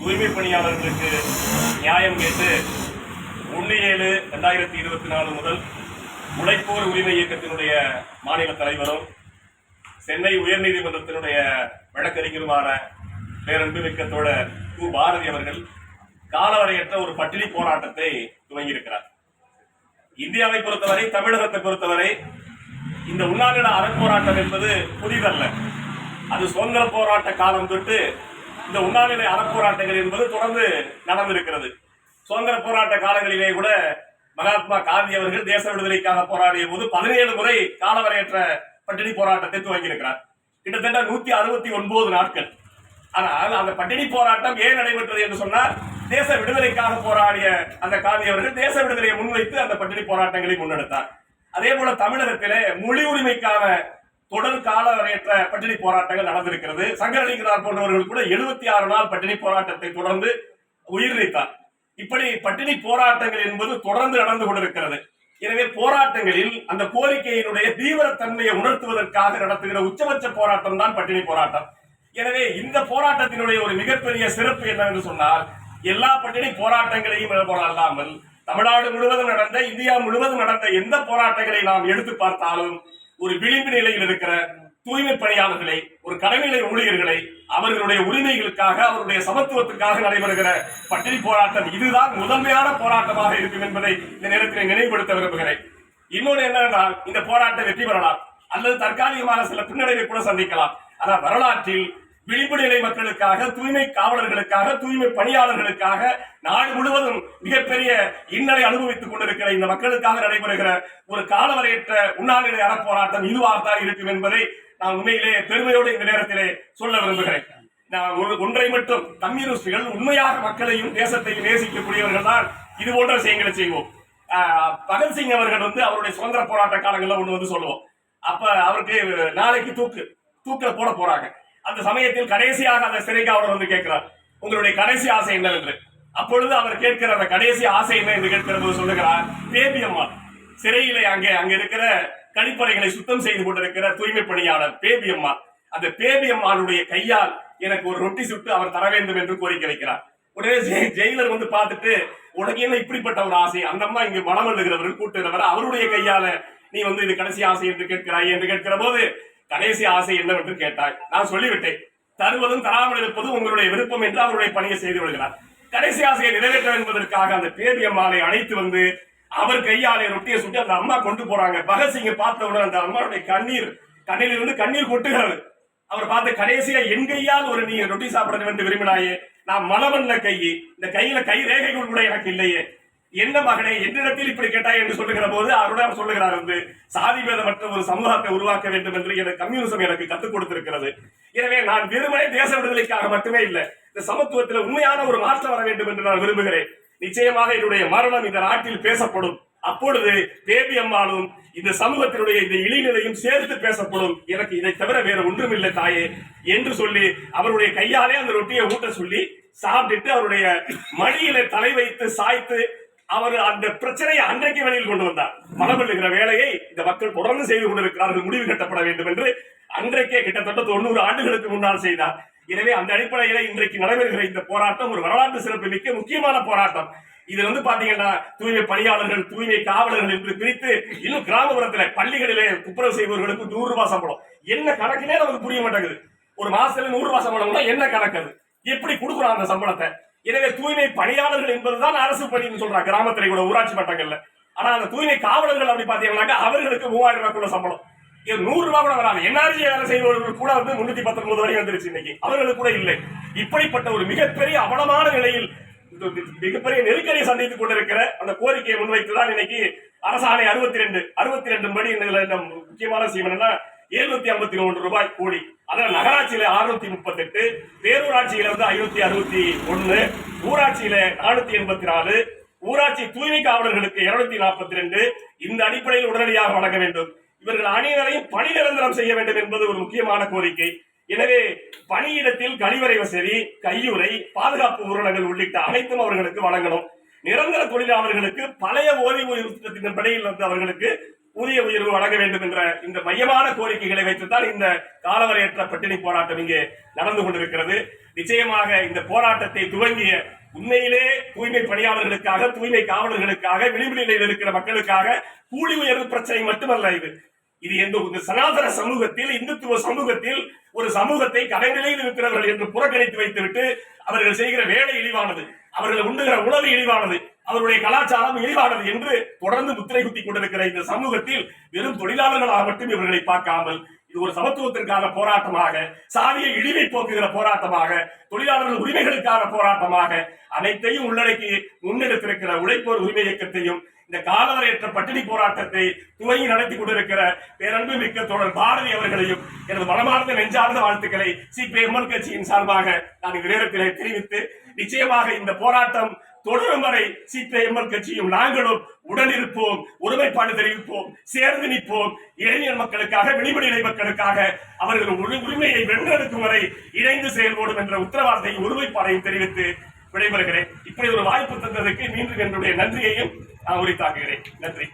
தூய்மை பணியாளர்களுக்கு நியாயம் கேட்டு ஒன்று ஏழு ரெண்டாயிரத்தி இருபத்தி நாலு முதல் உழைப்போர் உரிமை இயக்கத்தினுடைய மாநில தலைவரும் சென்னை உயர்நீதிமன்றத்தினுடைய வழக்கறிஞருமான பேரன்பு மிக்கத்தோட கு. பாரதி அவர்கள் காலவரையற்ற ஒரு பட்டினி போராட்டத்தை துவங்கியிருக்கிறார். இந்தியாவை பொறுத்தவரை தமிழகத்தை பொறுத்தவரை இந்த உண்ணாநில அறப்போராட்டம் என்பது புதிதல்ல. அது சுதந்திர போராட்ட காலம் தொட்டு இந்த உண்ணாநிலை அறப்போராட்டங்கள் என்பது தொடர்ந்து நடந்திருக்கிறது. சுதந்திர போராட்ட காலங்களிலே கூட மகாத்மா காந்தி அவர்கள் தேச விடுதலைக்காக போராடிய போது பதினேழு முறை காலவரையற்ற பட்டினி போராட்டத்தை துவங்கியிருக்கிறார். கிட்டத்தட்ட நூத்தி அறுபத்தி ஒன்பது நாட்கள். ஆனால் அந்த பட்டினி போராட்டம் ஏன் நடைபெற்றது என்று சொன்னால் தேச விடுதலைக்காக போராடிய அந்த காந்தி அவர்கள் தேச விடுதலையை முன்வைத்து அந்த பட்டினி போராட்டங்களை முன்னெடுத்தார். அதே போல தமிழகத்திலே மொழி உரிமைக்கான தொடர் காலவரையற்ற பட்டினி போராட்டங்கள் நடந்திருக்கிறது. சங்கரலிங்கனார் போன்றவர்கள் கூட எழுபத்தி ஆறு நாள் பட்டினி போராட்டத்தை தொடர்ந்து உயிர் நீத்தார் இப்படி பட்டினி போராட்டங்கள் என்பது தொடர்ந்து நடந்து கொண்டிருக்கிறது. எனவே போராட்டங்களில் அந்த கோரிக்கையினுடைய தீவிரத்தன்மையை உணர்த்துவதற்காக நடத்துகிற உச்சபட்ச போராட்டம் தான் பட்டினி போராட்டம். எனவே இந்த போராட்டத்தினுடைய ஒரு மிகப்பெரிய சிறப்பு என்னவென்று சொன்னால் எல்லா பட்டினி போராட்டங்களையும் அல்லாமல் தமிழ்நாடு முழுவதும் நடந்த இந்தியா முழுவதும் நடந்த எந்த போராட்டங்களை நாம் எடுத்து பார்த்தாலும் ஒரு விளிம்பு நிலையில் இருக்கிற தூய்மை பணியாளர்களை ஒரு கடமைநிலை ஊழியர்களை அவர்களுடைய உரிமைகளுக்காக அவருடைய சமத்துவத்துக்காக நடைபெறுகிற பட்டினி போராட்டம் இதுதான் முதன்மையான போராட்டமாக இருக்கும் என்பதை இந்த நேரத்தில் நினைவுபடுத்த விரும்புகிறேன். இன்னொன்று என்னவென்றால் இந்த போராட்டம் வெற்றி பெறலாம். அல்லது தற்காலிகமாக சில பின்னடைவை கூட சந்திக்கலாம். ஆனால் வரலாற்றில் விளிம்பு நிலை மக்களுக்காக தூய்மை காவலர்களுக்காக தூய்மை பணியாளர்களுக்காக நாடு முழுவதும் மிகப்பெரிய இன்னலை அனுபவித்துக் கொண்டிருக்கிற இந்த மக்களுக்காக நடைபெறுகிற ஒரு காலவரையற்ற உண்ணாநிலை அறப்போராட்டம் இதுவாகத்தான் இருக்கும் என்பதை நான் உண்மையிலே பெருமையோடு இந்த நேரத்திலே சொல்ல விரும்புகிறேன். நான் ஒரு ஒன்றை மட்டும் கம்யூனிஸ்டுகள் உண்மையாக மக்களையும் தேசத்தையும் நேசிக்கக்கூடியவர்கள் தான் இது போன்ற விஷயங்களை செய்வோம். ஆஹ் பகத்சிங் அவர்கள் வந்து அவருடைய சுதந்திர போராட்ட காலங்கள்ல ஒண்ணு வந்து சொல்லுவோம். அப்ப அவருக்கு நாளைக்கு தூக்கு. தூக்கில போட போறாங்க. அந்த சமயத்தில் கடைசியாக அந்த சிறைக்கு அவர் வந்து கேட்கிறார் உங்களுடைய கடைசி ஆசை என்ன என்று அப்பொழுது அவர் கேட்கிற அந்த கடைசி ஆசை என்ன என்று கேட்கிற போது சொல்லுகிறார் பேபியம்மாள் சிறையிலே அங்கே அங்க இருக்கிற கழிப்பறைகளை சுத்தம் செய்து கொண்டிருக்கிற தூய்மை பணியாளர் பேபியம்மா அந்த பேபியம்மாளுடைய கையால் எனக்கு ஒரு ரொட்டி சுட்டு அவர் தர வேண்டும் என்று கோரிக்கை வைக்கிறார். உடனே ஜெயிலர் வந்து பார்த்துட்டு உனக்கு என்ன இப்படிப்பட்ட ஒரு ஆசை? அந்த அம்மா இங்கு மனம் எழுகிறவர் கூட்டுகிறவர் அவருடைய கையால நீ வந்து இது கடைசி ஆசை என்று கேட்கிறாய்? என்று கேட்கிற போது கடைசி ஆசை என்னவென்று கேட்டாய் நான் சொல்லிவிட்டேன். தருவதும் தராமல் இருப்பதும் உங்களுடைய விருப்பம் என்று அவருடைய பணியை செய்து விடுகிறார் கடைசி ஆசையை நிறைவேற்ற என்பதற்காக அந்த பேபி அம்மாவை அழைத்து வந்து அவர் கையாலே ரொட்டியை சுட்டி அந்த அம்மா கொண்டு போறாங்க. பகத்சிங்க பார்த்தவுடன் அந்த அம்மாவுடைய கண்ணீர் கண்ணிலிருந்து கண்ணீர் கொட்டுகிறது. அவர் பார்த்து கடைசியா என் கையால் ஒரு நீ ரொட்டி சாப்பிட வேண்டும் விரும்பினாயே. நான் மலவண்ண கை இந்த கையில கை ரேகைகள் கூட எனக்கு இல்லையே. என்ன மகனே என்னிடத்தில் இப்படி கேட்டாய் என்று சொல்லுகிற போது அவருடன் சொல்லுகிறார் வந்து சாதி பேதமற்ற ஒரு சமூகத்தை உருவாக்க வேண்டும் என்று எனக்கு கம்யூனிசம் எனக்கு கற்றுக் கொடுத்திருக்கிறது. எனவே நான் வெறுமனே தேச விடுதலைக்காக மட்டுமே இல்லை இந்த சமத்துவத்தில் உண்மையான ஒரு மாற்றம் வர வேண்டும் என்று நான் விரும்புகிறேன். நிச்சயமாக என்னுடைய மரணம் இந்த நாட்டில் பேசப்படும். அப்பொழுது தேவி அம்மாளும் இந்த சமூகத்தினுடைய இந்த இழிநிலையும் சேர்த்து பேசப்படும். எனக்கு இதை தவிர வேற ஒன்றுமில்லை தாயே என்று சொல்லி அவருடைய கையாலே அந்த ரொட்டியை ஊட்ட சொல்லி சாப்பிட்டுட்டு அவருடைய மடியில தலை வைத்து சாய்த்து அவர் அந்த பிரச்சனையை அன்றைக்கு வெளியில் கொண்டு வந்தார். மனம் எழுகிற வேலையை இந்த மக்கள் தொடர்ந்து செய்து கொண்டிருக்கிறார்கள் முடிவு கட்டப்பட வேண்டும் என்று அன்றைக்கே கிட்டத்தட்ட தொண்ணூறு ஆண்டுகளுக்கு முன்னால் செய்தார். எனவே அந்த அடிப்படையில இன்றைக்கு நடைபெறுகிற இந்த போராட்டம் ஒரு வரலாற்று சிறப்பு மிக்க முக்கியமான போராட்டம். இதுல வந்து பாத்தீங்கன்னா தூய்மை பணியாளர்கள் தூய்மை காவலர்கள் என்று பிரித்து இன்னும் கிராமப்புறத்துல பள்ளிகளிலே துப்புரவு செய்பவர்களுக்கு நூறு ரூபாய் சம்பளம். என்ன கணக்குனே நமக்கு புரிய மாட்டேங்குது. ஒரு மாசத்துல நூறு ரூபாய் சம்பளம்னா என்ன கணக்கு அது? எப்படி கொடுக்குறோம் அந்த சம்பளத்தை? எனவே தூய்மை பணியாளர்கள் என்பதுதான் அரசு பணின்னு சொல்றாங்க. கிராமத்துல கூட ஊராட்சி மட்டங்கள்ல ஆனா அந்த தூய்மை காவலர்கள் அப்படி பாத்தீங்கன்னாக்கா அவர்களுக்கு மூவாயிரம் ரூபாய் கூட சம்பளம். இது நூறு ரூபாய் கூட வராது. என்ஆர்ஜி வேலை செய்பவர்கள் கூட வந்து முன்னூத்தி பத்தொன்பது வரை வந்துருச்சு இன்னைக்கு. அவர்களுக்கு கூட இல்லை. இப்படிப்பட்ட ஒரு மிகப்பெரிய அவலமான நிலையில் மிகப்பெரிய நெருக்கடியை சந்தித்துக் கொண்டிருக்கிற அந்த கோரிக்கையை முன்வைத்துதான் இன்னைக்கு அரசாணை அறுபத்தி ரெண்டு அறுபத்தி ரெண்டு படி முக்கியமான விஷயம் எழுநூத்தி ஐம்பத்தி மூன்று ரூபாய் கோடி அதனால நகராட்சியில அறுநூத்தி முப்பத்தி எட்டு பேரூராட்சியில வந்து ஐநூத்தி அறுபத்தி ஒன்னு ஊராட்சியில நானூத்தி எண்பத்தி நாலு ஊராட்சி தூய்மை காவலர்களுக்கு இருநூத்தி நாற்பத்தி ரெண்டு இந்த அடிப்படையில் உடனடியாக வழங்க வேண்டும். இவர்கள் அனைவரையும் பணி நிரந்தரம் செய்ய வேண்டும் என்பது ஒரு முக்கியமான கோரிக்கை. எனவே பணியிடத்தில் கழிவறை வசதி கையுறை பாதுகாப்பு ஊரடங்கள் உள்ளிட்ட அனைத்தும் அவர்களுக்கு வழங்கணும். நிரந்தர தொழிலாளர்களுக்கு பழைய ஓய்வூதிய திட்டத்தின் வந்து அவர்களுக்கு ஊதிய உயர்வு வழங்க வேண்டும் என்ற இந்த மையமான கோரிக்கைகளை வைத்துத்தான் இந்த காலவரையற்ற பட்டினி போராட்டம் இங்கே நடந்து கொண்டிருக்கிறது. நிச்சயமாக இந்த போராட்டத்தை துவங்கிய உண்மையிலே தூய்மை பணியாளர்களுக்காக தூய்மை காவலர்களுக்காக விளிம்பு நிலையில் இருக்கிற மக்களுக்காக கூலி உயர்வு பிரச்சனை மட்டுமல்ல இது. இது எந்த இந்த சனாதன சமூகத்தில் இந்துத்துவ சமூகத்தில் ஒரு சமூகத்தை கடைநிலையில் இருக்கிறவர்கள் என்று புறக்கணித்து வைத்துவிட்டு அவர்கள் செய்கிற வேலை இழிவானது. அவர்கள் உண்ணுகிற உணவு இழிவானது. அவருடைய கலாச்சாரம் இழிவானது என்று தொடர்ந்து முத்திரை குத்தி கொண்டிருக்கிற இந்த சமூகத்தில் வெறும் தொழிலாளர்களாக மட்டும் இவர்களை பார்க்காமல் இது ஒரு சமத்துவத்திற்கான போராட்டமாக சாதிய இழிவை போக்குகிற போராட்டமாக தொழிலாளர்கள் உரிமைகளுக்கான போராட்டமாக அனைத்தையும் உள்ளடக்கி முன்னெடுத்திருக்கிற உழைப்போர் உரிமை இயக்கத்தையும் இந்த காலவரையற்ற பட்டினி போராட்டத்தை துவங்கி நடத்தி கொண்டிருக்கிற பேரன்பு மிக்க தொடர் பாரதி அவர்களையும் எனது மனமார்ந்த நெஞ்சார்ந்த வாழ்த்துக்களை சிபிஎம்எல் கட்சியின் சார்பாக நான் இந்த நேரத்திலே தெரிவித்து நிச்சயமாக இந்த போராட்டம் தொடரும் வரை சிபிஎம்எல் கட்சியும் நாங்களும் உடனிருப்போம் ஒருமைப்பாடு தெரிவிப்போம் சேர்ந்து நிற்போம். இளைஞர் மக்களுக்காக வெளிப்படையிலை மக்களுக்காக அவர்கள் உரிமையை வென்றெடுக்கும் வரை இணைந்து செயல்படும் என்ற உத்தரவாதத்தையும் ஒருமைப்பாடையும் தெரிவித்து விடைபெறுகிறேன். இப்படி ஒரு வாய்ப்பு தந்ததற்கு மீண்டும் என்னுடைய நன்றியையும் நான் உரித்தாக்குகிறேன். நன்றி.